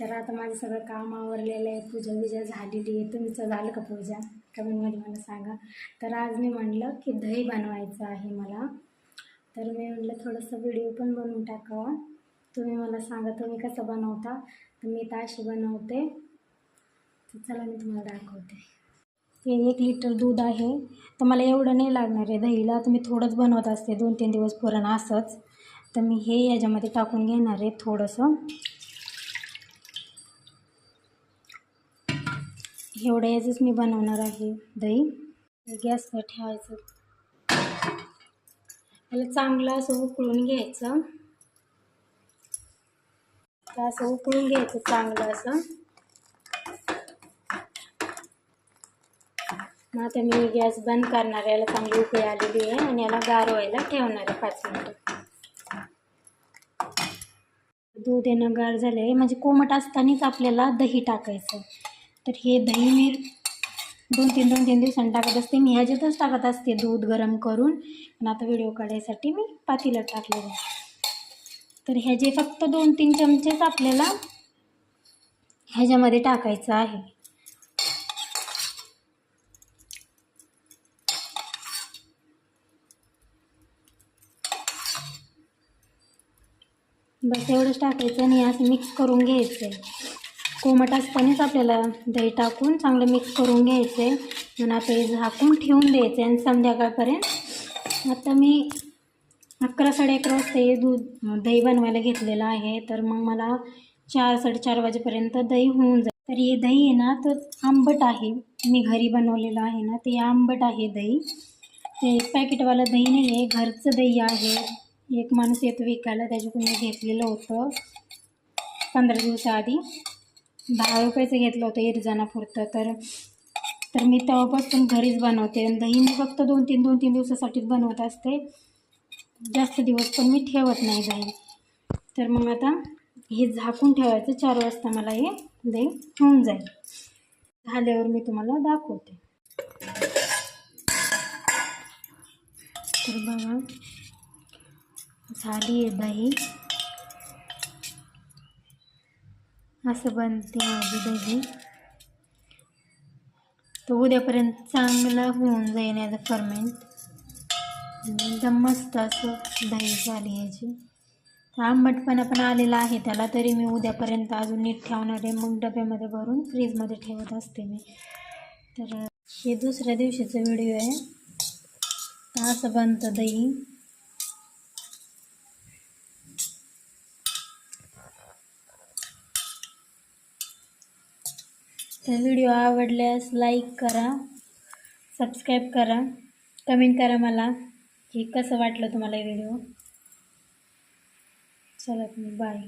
तर आता माझं सगळं काम आवरलेलं आहे. पूजा बिजा झालेली आहे. तुमचं झालं का पूजा? कमेंटमध्ये मला सांगा. तर आज मी म्हणलं की दही बनवायचं आहे मला. तर मी म्हटलं थोडंसं व्हिडिओ पण बनवून टाकावा. तुम्ही मला सांगा तुम्ही कसं बनवता? तर मी तर अशी बनवते. तर चला मी तुम्हाला दाखवते. हे एक लिटर दूध आहे. तर मला एवढं नाही लागणार आहे दहीला. तर मी थोडंच बनवत असते. दोन तीन दिवस पुरण असंच. तर मी हे याच्यामध्ये टाकून घेणार आहे थोडंसं. एवढ्या याचंच मी बनवणार आहे. दही. गॅसवर ठेवायचं. त्याला चांगलं असं उकळून घ्यायचं. असं उकळून घ्यायचं चांगलं असं. मग आता मी गॅस बंद करणार याला चांगली उकळी आलेली आहे आणि याला गार व्हायला ठेवणार आहे पाच मिनटं. दूध येणं गार झालं आहे म्हणजे कोमट असतानाच आपल्याला दही टाकायचं. तर हे दही मी दोन तीन दोन तीन दिवसांनी टाकत असते. मी ह्याच्यातच टाकत असते दूध गरम करून. पण आता व्हिडिओ काढायसाठी मी पातीला टाकलेलं आहे. तर ह्याचे फक्त दोन तीन चमचेच आपल्याला ह्याच्यामध्ये टाकायचं आहे. बस एवढंच टाकायचं आणि असं मिक्स करून घ्यायचं आहे कोमट असतानाच आपल्याला दही टाकून चांगलं मिक्स करून घ्यायचं आहे आणि आता हे झाकून ठेवून द्यायचं आहे आणि संध्याकाळपर्यंत. आता मी अकरा साडे अकरा वाजता हे दूध दही बनवायला घेतलेलं आहे. तर मग मला चार साडेचार वाजेपर्यंत दही होऊन जाईल. तर हे दही आहे ना तर आंबट आहे. मी घरी बनवलेलं आहे ना ते आंबट आहे दही. ते पॅकेटवालं दही नाही आहे घरचं दही आहे. एक माणूस येतो विकायला त्याच्याकडून मी घेतलेलं होतं. पंधरा दिवसाआधी दहा रुपयाचं घेतलं होतं इरजानापुरतं. तर तर मी तेव्हापासून घरीच बनवते. आणि दही मी फक्त दोन तीन दोन तीन दिवसासाठीच बनवत असते. जास्त दिवस पण मी ठेवत नाही दही. तर मग आता हे झाकून ठेवायचं. चार वाजता मला हे दही होऊन जाईल. झाल्यावर मी तुम्हाला दाखवते. तर बघा झाली आहे दही. असं बनते माझी दही तर उद्यापर्यंत चांगलं होऊन जाईल याचं फर्मेंट एकदम मस्त असं दही झाली याची आंबटपणा पण आलेला आहे त्याला तरी मी उद्यापर्यंत अजून नीट ठेवणार आहे. मग डब्यामध्ये भरून फ्रीजमध्ये ठेवत असते मी. तर हे दुसऱ्या दिवशीचा व्हिडिओ आहे. असं बनतं दही. तर व्हिडिओ आवडल्यास लाईक करा सबस्क्राईब करा कमेंट करा मला की कसं वाटलं तुम्हाला व्हिडिओ. चला बाय.